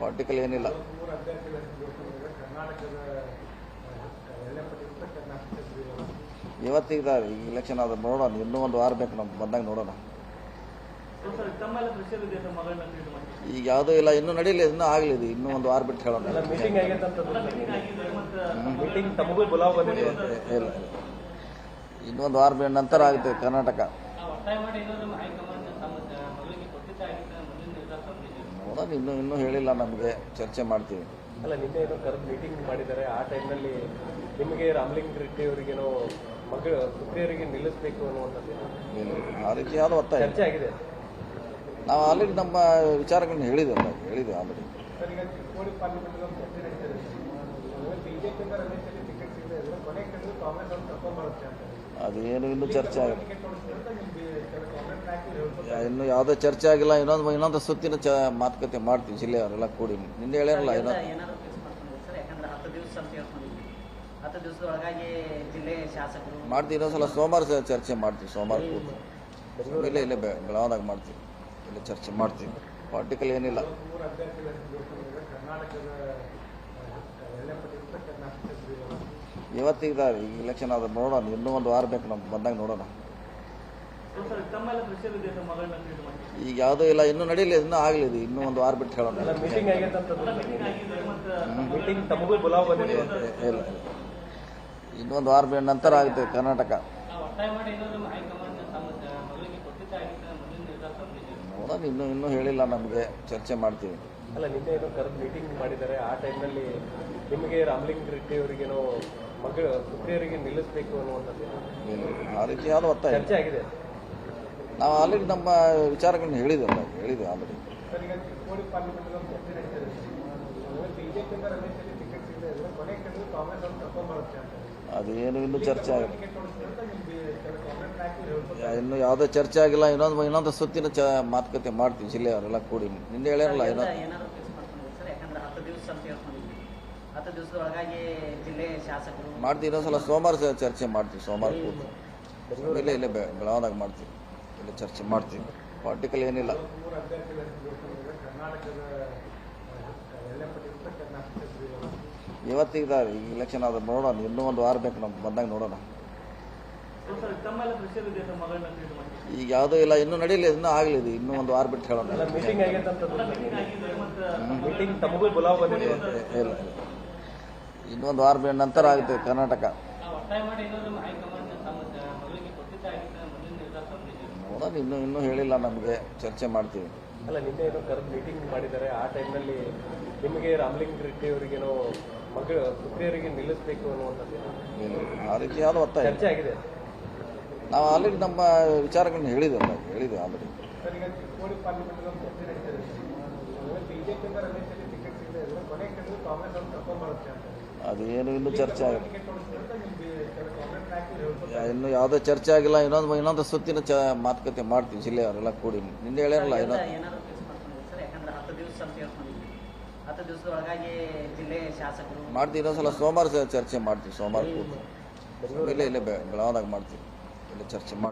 Particle ಏನಿಲ್ಲ. ಇವತ್ತಿದ್ದಾರೆ ಇವತ್ತಿಗೆ election ಆದ್ರೆ ನೋಡೋಣ ಇನ್ನೂ ಒಂದು ವಾರ ಬೇಕು ನಮ್ಗೆ ಬಂದಾಗ ನೋಡೋಣ. ಈಗ ಯಾವುದೂ ಇಲ್ಲ ಇನ್ನೂ ನಡೀಲಿ ಇನ್ನೂ ಆಗಲಿ ಇದು ಇನ್ನೂ ಒಂದು ವಾರ ಬಿಟ್ಟು ಹೇಳೋಣ. ಇಲ್ಲ ಇನ್ನೊಂದು ವಾರ ಬಿಟ್ಟ ನಂತರ ಆಗುತ್ತೆ ಕರ್ನಾಟಕ. ತಗೊಂಡಿದ್ದೀವಿ ಇನ್ನೂ ಇನ್ನೂ ಹೇಳಿಲ್ಲ ನಮಗೆ ಚರ್ಚೆ ಮಾಡ್ತೀವಿ. ಅಲ್ಲ ನಿನ್ನೆ ಏನೋ ಕರೆದು ಮೀಟಿಂಗ್ ಮಾಡಿದ್ದಾರೆ. ಆ ಟೈಮ್ನಲ್ಲಿ ನಿಮಗೆ ರಾಮಲಿಂಗ ರೆಡ್ಡಿ ಅವರಿಗೇನೋ ಮಗಳು ಪುತ್ರಿಯರಿಗೆ ನಿಲ್ಲಿಸಬೇಕು ಅನ್ನುವಂಥದ್ದು ಆ ರೀತಿ ಯಾವುದು ಒತ್ತಾಯ. ಚರ್ಚೆ ಆಗಿದೆ. ನಾವು ಆಲ್ರೆಡಿ ನಮ್ಮ ವಿಚಾರಗಳನ್ನ ಹೇಳಿದೆ ಆಲ್ರೆಡಿ ಸರ್ ಅವ್ರು ಕರ್ಕೊಂಡ್ಬರುತ್ತೆ ಅಂತ. ಅದೇನು ಇನ್ನೂ ಚರ್ಚೆ ಆಗಿಲ್ಲ ಇನ್ನೂ ಯಾವುದೇ ಚರ್ಚೆ ಆಗಿಲ್ಲ ಇನ್ನೊಂದು ಇನ್ನೊಂದು ಸುತ್ತಿನ ಚ ಮಾತುಕತೆ ಮಾಡ್ತೀವಿ ಜಿಲ್ಲೆಯವರೆಲ್ಲ ಕೂಡಿ. ನಿನ್ನೆ ಹೇಳಿರಲ್ಲ ಇನ್ನೊಂದು ಮಾಡ್ತೀವಿ ಇನ್ನೊಂದ್ಸಲ ಸೋಮವಾರ ಚರ್ಚೆ ಮಾಡ್ತೀವಿ ಸೋಮವಾರ ಕೂತು ಇಲ್ಲೇ ಇಲ್ಲೇ ಬೆ- ಬೆಳಗಾವ್ದಾಗ ಮಾಡ್ತೀವಿ ಇಲ್ಲೇ ಚರ್ಚೆ ಮಾಡ್ತೀವಿ ಪಾರ್ಟಿಕಲ್ ಏನಿಲ್ಲ. ಇವತ್ತಿದ್ದಾರೆ ಇವತ್ತಿಗೆ ಇಲೆಕ್ಷನ್ ಆದ್ರೆ ನೋಡೋಣ ಇನ್ನೂ ಒಂದು ವಾರ ಬೇಕು ನಮ್ಗೆ ಬಂದಾಗ ನೋಡೋಣ ಸರ್ ತಮ್ಮೆಲ್ಲ ದೃಶ್ಯದ ದೇಶ ಮಗಳನ್ನ ಇದು ಮಾಡಿ ಈಗ ಯಾವುದೂ ಇಲ್ಲ ಇನ್ನೂ ನಡೀಲಿ ಇನ್ನೂ ಆಗಲಿ ಇದು ಇನ್ನೂ ಒಂದು ವಾರ ಬಿಟ್ಟು ಹೇಳೋಣ. ಅಲ್ಲ ಮೀಟಿಂಗ್ ಆಗೈತೆ ಮೀಟಿಂಗ್ ಆಗಿದೆ ಮತ್ತು ಮೀಟಿಂಗ್ ತಮಗೂ ಬುಲಾವ್ ಬಂದಿದೆ. ಇಲ್ಲ ಇಲ್ಲ. ಇನ್ನೊಂದು ವಾರ ಬಿಟ್ಟ ನಂತರ ಆಗುತ್ತೆ ಕರ್ನಾಟಕ. ನೋಡೋಣ ಇನ್ನೂ ಇನ್ನೂ ಹೇಳಿಲ್ಲ ನಮಗೆ ಚರ್ಚೆ ಮಾಡ್ತೀವಿ. ಅಲ್ಲ ನಿನ್ನೆ ಏನೋ ಕರೆದು ಮೀಟಿಂಗ್ ಮಾಡಿದ್ದಾರೆ ಆ ಟೈಮ್ನಲ್ಲಿ ನಿಮಗೆ ರಾಮಲಿಂಗ ರೆಡ್ಡಿ ಅವರಿಗೇನೋ ಮಗಳು ಪುತ್ರಿಯರಿಗೆ ನಿಲ್ಲಿಸಬೇಕು ಅನ್ನುವಂಥದ್ದು. ಆ ರೀತಿ ಯಾವುದು ಒತ್ತಾಯ. ಚರ್ಚೆ ಆಗಿದೆ. ನಾವು ಆಲ್ರೆಡಿ ನಮ್ಮ ವಿಚಾರಗಳನ್ನ ಆಲ್ರೆಡಿ ಕಾಂಗ್ರೆಸ್ ಅವ್ರು ಕರ್ಕೊಂಡ್ಬರುತ್ತೆ ಅಂತ. ಅದೇನು ಇನ್ನೂ ಚರ್ಚೆ ಆಗಿಲ್ಲ. ಇನ್ನು ಯಾವುದೇ ಚರ್ಚೆ ಆಗಿಲ್ಲ ಇನ್ನೊಂದು ಇನ್ನೊಂದು ಸುತ್ತಿನ ಚ ಮಾತುಕತೆ ಮಾಡ್ತೀವಿ ಜಿಲ್ಲೆಯವರೆಲ್ಲ ಕೂಡಿ. ನಿನ್ನೆ ಹೇಳಿರಲ್ಲ ಇನ್ನೊಂದು ಮಾಡ್ತೀವಿ ಇನ್ನೊಂದ್ಸಲ ಸೋಮವಾರ ಚರ್ಚೆ ಮಾಡ್ತೀವಿ ಸೋಮವಾರ ಕೂಡಿ ಇಲ್ಲೇ ಇಲ್ಲೇ ಬೆಳವಣಿಗೆ ಮಾಡ್ತೀವಿ ಇಲ್ಲೇ ಚರ್ಚೆ ಮಾಡ್ತೀವಿ. ಪಾರ್ಟಿಕಲ್ ಏನಿಲ್ಲ. ಇವತ್ತಿದ್ದಾರೆ ಈ ಘೋಷಣೆ ಕರ್ನಾಟಕದ ಎರಡನೇ ಪಟ್ಟಿಗಿಂತ ಕರ್ನಾಟಕದ ಇಲೆಕ್ಷನ್ ಆದ್ರೆ ನೋಡೋಣ. ಇನ್ನೂ ಒಂದು ವಾರ ಬೇಕು ನಮ್ಗೆ ಬಂದಾಗ ನೋಡೋಣ. ಸರ್ ತಮ್ಮೆಲ್ಲ ದೃಶ್ಯದ ದೇಶ ಮಗಳನ್ನ ಇದು ಮಾಡಿ ಈಗ ಯಾವುದೂ ಇಲ್ಲ. ಇನ್ನೂ ನಡೀಲಿ. ಇನ್ನೂ ಆಗಲಿ ಇದು. ಇನ್ನೂ ಒಂದು ವಾರ ಬಿಟ್ಟು ಹೇಳೋಣ. ಇಲ್ಲ ಇನ್ನೊಂದು ವಾರ ಬಿಟ್ಟ ನಂತರ ಆಗುತ್ತೆ ಕರ್ನಾಟಕ. ನೋಡೋಣ ಇನ್ನೂ ಇನ್ನೂ ಹೇಳಿಲ್ಲ ನಮಗೆ ಚರ್ಚೆ ಮಾಡ್ತೀವಿ. ಅಲ್ಲ ನಿನ್ನೆ ಏನೋ ಕರೆದು ಮೀಟಿಂಗ್ ಮಾಡಿದ್ದಾರೆ. ಆ ಟೈಮ್ನಲ್ಲಿ ನಿಮಗೆ ರಾಮಲಿಂಗ ರೆಡ್ಡಿ ಅವರಿಗೇನೋ ಮಗಳು ಪುತ್ರಿಯರಿಗೆ ನಿಲ್ಲಿಸಬೇಕು ಅನ್ನುವಂಥದ್ದು ಆ ರೀತಿ ಯಾವುದು ಒತ್ತಾಯ. ಚರ್ಚೆ ಆಗಿದೆ. ನಾವು ಆಲ್ರೆಡಿ ನಮ್ಮ ವಿಚಾರಗಳನ್ನ ಹೇಳಿದ್ದೇವೆ ಹೇಳಿದೆ ಆಲ್ರೆಡಿ ಅದೇನು ಇನ್ನೂ ಚರ್ಚೆ ಆಗಿಲ್ಲ ಇನ್ನೂ ಯಾವುದೇ ಚರ್ಚೆ ಆಗಿಲ್ಲ ಇನ್ನೊಂದು ಇನ್ನೊಂದು ಸುತ್ತಿನ ಚ ಮಾತುಕತೆ ಮಾಡ್ತೀವಿ ಜಿಲ್ಲೆಯವರೆಲ್ಲ ಕೂಡಿ. ನಿನ್ನೆ ಹೇಳಿರಲ್ಲ ಇನ್ನೊಂದು. ಮಾಡ್ತೀವಿ ಇನ್ನೊಂದ್ಸಲ ಸೋಮವಾರ ಚರ್ಚೆ ಮಾಡ್ತೀವಿ ಸೋಮವಾರ ಕೂತು ಇಲ್ಲೇ ಇಲ್ಲೇ ಬೆಳಗಾವ್ದಾಗ ಮಾಡ್ತೀವಿ ಇಲ್ಲೇ ಚರ್ಚೆ ಮಾಡಿ